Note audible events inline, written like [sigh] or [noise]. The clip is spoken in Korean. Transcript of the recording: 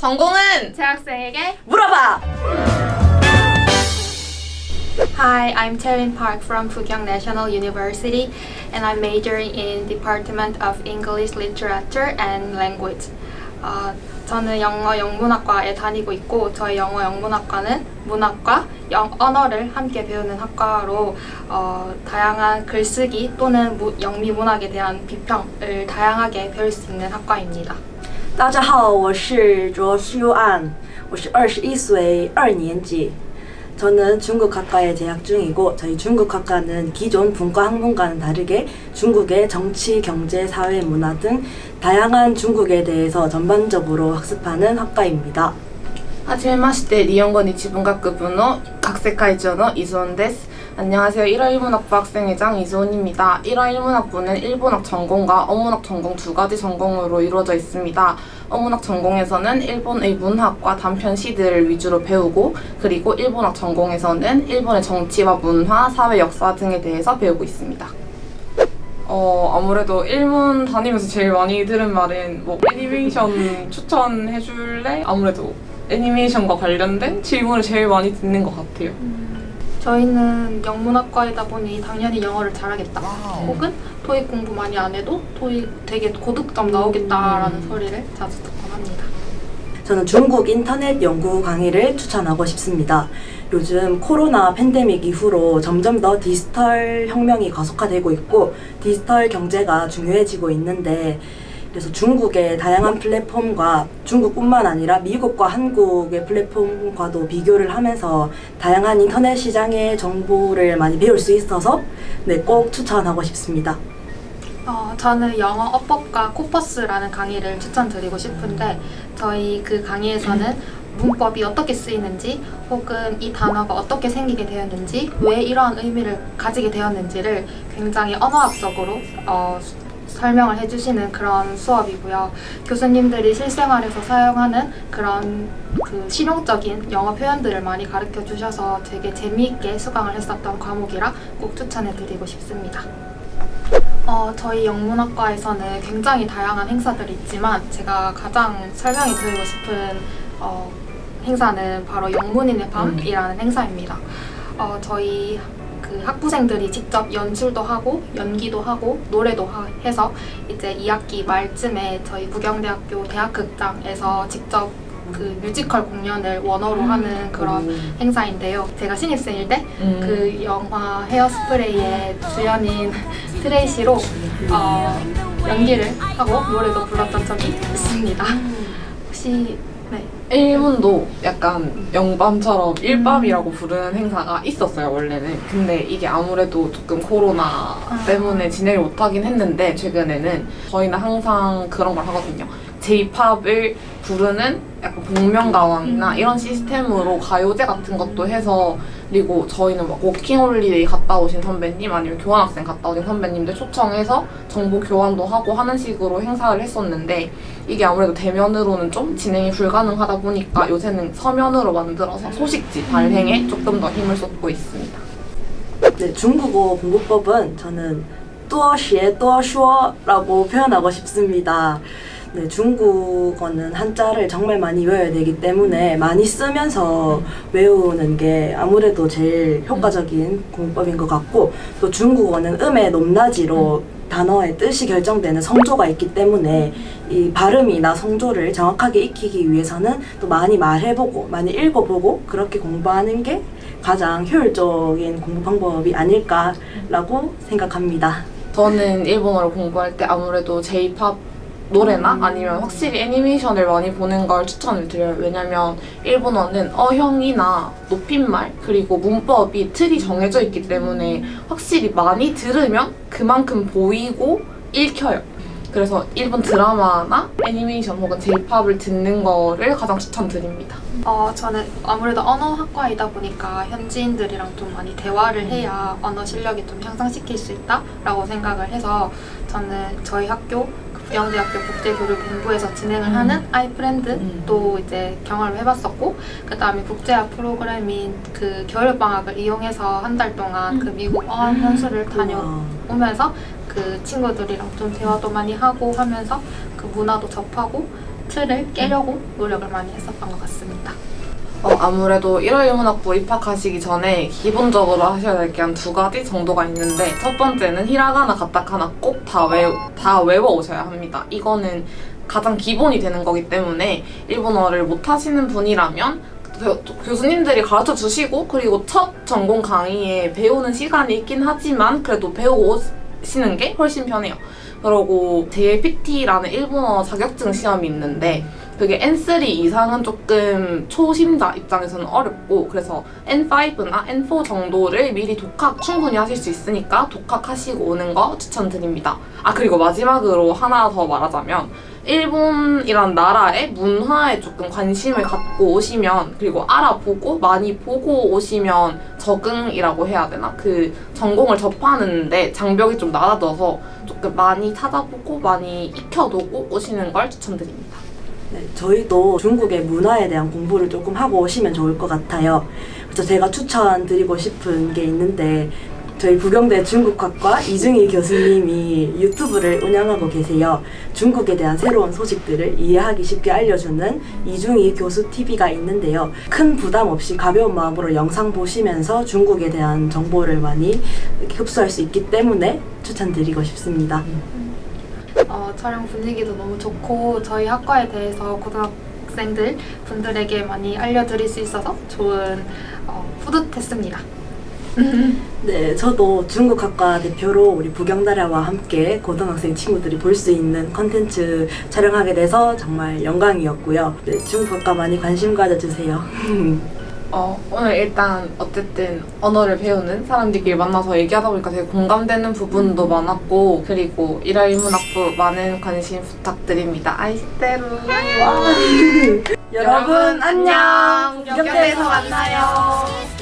전공은 재학생에게 물어봐! Hi, I'm Cherin Park from Fukyong National University and I'm majoring in Department of English Literature and Language. 어, 저는 영어 영문학과에 다니고 있고 저희 영어 영문학과는 문학과 영, 언어를 함께 배우는 학과로 어, 다양한 글쓰기 또는 무, 영미 문학에 대한 비평을 다양하게 배울 수 있는 학과입니다. 大家好，我是卓修安，我是二十一岁，二年级。 저는 중국학과에 재학 중이고 저희 중국학과는 기존 분과 학문과는 다르게 중국의 정치, 경제, 사회, 문화 등 다양한 중국에 대해서 전반적으로 학습하는 학과입니다. はじめまして日本語日文学部の学生会長のイゾンです 안녕하세요. 1화 일문학부 학생회장 이소은입니다. 1화 일문학부는 일본학 전공과 어문학 전공 두 가지 전공으로 이루어져 있습니다. 어문학 전공에서는 일본의 문학과 단편 시들을 위주로 배우고 그리고 일본학 전공에서는 일본의 정치와 문화, 사회 역사 등에 대해서 배우고 있습니다. 어 아무래도 일문 다니면서 제일 많이 들은 말은 뭐 애니메이션 추천해 줄래? 아무래도 애니메이션과 관련된 질문을 제일 많이 듣는 것 같아요. 저희는 영문학과이다 보니 당연히 영어를 잘하겠다. 혹은 토익 공부 많이 안 해도 토익 되게 고득점 나오겠다라는 소리를 자주 듣곤 합니다. 저는 중국 인터넷 연구 강의를 추천하고 싶습니다. 요즘 코로나 팬데믹 이후로 점점 더 디지털 혁명이 가속화되고 있고 디지털 경제가 중요해지고 있는데 그래서 중국의 다양한 플랫폼과 중국뿐만 아니라 미국과 한국의 플랫폼과도 비교를 하면서 다양한 인터넷 시장의 정보를 많이 배울 수 있어서 네, 꼭 추천하고 싶습니다. 어, 저는 영어 어법과 코퍼스라는 강의를 추천드리고 싶은데 저희 그 강의에서는 문법이 어떻게 쓰이는지 혹은 이 단어가 어떻게 생기게 되었는지 왜 이러한 의미를 가지게 되었는지를 굉장히 언어학적으로 어, 수- 설명을 해주시는 그런 수업이고요. 교수님들이 실생활에서 사용하는 그런 그 실용적인 영어 표현들을 많이 가르쳐 주셔서 되게 재미있게 수강을 했었던 과목이라 꼭 추천해 드리고 싶습니다. 어, 저희 영문학과에서는 굉장히 다양한 행사들이 있지만 제가 가장 설명해 드리고 싶은 어, 행사는 바로 영문인의 밤이라는 행사입니다. 어, 저희 그 학부생들이 직접 연출도 하고 연기도 하고 노래도 하, 해서 이제 2학기 말쯤에 저희 부경대학교 대학극장에서 직접 그 뮤지컬 공연을 원어로 하는 그런 행사인데요. 제가 신입생일 때 음. 그 영화 헤어스프레이의 주연인 [laughs] 트레이시로 어, 연기를 하고 노래도 불렀던 적이 있습니다. 혹시 네. 일문도 약간 영밤처럼 일밤이라고 부르는 행사가 있었어요 원래는. 근데 이게 아무래도 조금 코로나 때문에 진행을 못하긴 했는데 최근에는 저희는 항상 그런 걸 하거든요. J-팝을 부르는 약간 복면가왕이나 이런 시스템으로 가요제 같은 것도 해서 그리고 저희는 막 워킹홀리데이 갔다 오신 선배님 아니면 교환학생 갔다 오신 선배님들 초청해서 정보 교환도 하고 하는 식으로 행사를 했었는데 이게 아무래도 대면으로는 좀 진행이 불가능하다 보니까 요새는 서면으로 만들어서 소식지 발행에 조금 더 힘을 쏟고 있습니다. 네, 중국어 공부법은 저는 多学多说라고 표현하고 싶습니다. 네, 중국어는 한자를 정말 많이 외워야 되기 때문에 많이 쓰면서 외우는 게 아무래도 제일 효과적인 공부법인 것 같고 또 중국어는 음의 높낮이로 단어의 뜻이 결정되는 성조가 있기 때문에 이 발음이나 성조를 정확하게 익히기 위해서는 또 많이 말해보고 많이 읽어보고 그렇게 공부하는 게 가장 효율적인 공부 방법이 아닐까라고 생각합니다. 저는 일본어를 공부할 때 아무래도 J-팝 노래나 아니면 확실히 애니메이션을 많이 보는 걸 추천을 드려요. 왜냐면 일본어는 어형이나 높임말 그리고 문법이 틀이 정해져 있기 때문에 확실히 많이 들으면 그만큼 보이고 읽혀요. 그래서 일본 드라마나 애니메이션 혹은 J-팝을 듣는 거를 가장 추천드립니다. 어, 저는 아무래도 언어학과이다 보니까 현지인들이랑 좀 많이 대화를 해야 언어 실력이 좀 향상시킬 수 있다라고 생각을 해서 저는 저희 학교 영대학교 국제교류본부에서 진행을 하는 아이프렌드도 이제 경험을 해봤었고 그 다음에 국제학 프로그램인 그 겨울방학을 이용해서 한 달 동안 그 미국 어학 연수를 다녀오면서 그 친구들이랑 좀 대화도 많이 하고 하면서 그 문화도 접하고 틀을 깨려고 노력을 많이 했었던 것 같습니다. 어, 아무래도 1월 문학부 입학하시기 전에 기본적으로 하셔야 될 게 한 두 가지 정도가 있는데 첫 번째는 히라가나 가타카나 꼭 다 외, 다 외워 오셔야 합니다. 이거는 가장 기본이 되는 거기 때문에 일본어를 못 하시는 분이라면 교- 교수님들이 가르쳐 주시고 그리고 첫 전공 강의에 배우는 시간이 있긴 하지만 그래도 배우고 오시는 게 훨씬 편해요. 그리고 JPT라는 일본어 자격증 시험이 있는데 그게 N3 이상은 조금 초심자 입장에서는 어렵고 그래서 N5나 N4 정도를 미리 독학 충분히 하실 수 있으니까 독학하시고 오는 거 추천드립니다. 아 그리고 마지막으로 하나 더 말하자면 일본이란 나라의 문화에 조금 관심을 갖고 오시면 그리고 알아보고 많이 보고 오시면 적응이라고 해야 되나 그 전공을 접하는데 장벽이 좀 낮아져서 조금 많이 찾아보고 많이 익혀두고 오시는 걸 추천드립니다. 네, 저희도 중국의 문화에 대한 공부를 조금 하고 오시면 좋을 것 같아요. 그래서 제가 추천드리고 싶은 게 있는데 저희 부경대 중국학과 이중희 교수님이 유튜브를 운영하고 계세요. 중국에 대한 새로운 소식들을 이해하기 쉽게 알려주는 이중희 교수 TV가 있는데요. 큰 부담 없이 가벼운 마음으로 영상 보시면서 중국에 대한 정보를 많이 흡수할 수 있기 때문에 추천드리고 싶습니다. 어, 촬영 분위기도 너무 좋고 저희 학과에 대해서 고등학생들 분들에게 많이 알려드릴 수 있어서 좋은 어, 뿌듯했습니다. [laughs] 네, 저도 중국학과 대표로 우리 부경다라와 함께 고등학생 친구들이 볼 수 있는 컨텐츠 촬영하게 돼서 정말 영광이었고요. 네, 중국학과 많이 관심 가져주세요. [laughs] 어, 오늘 일단 어쨌든 언어를 배우는 사람들끼리 만나서 얘기하다 보니까 되게 공감되는 부분도 많았고 그리고 일할 인문학부 많은 관심 부탁드립니다. 아이스테루 [laughs] 여러분 안녕. 부경대에서 만나요.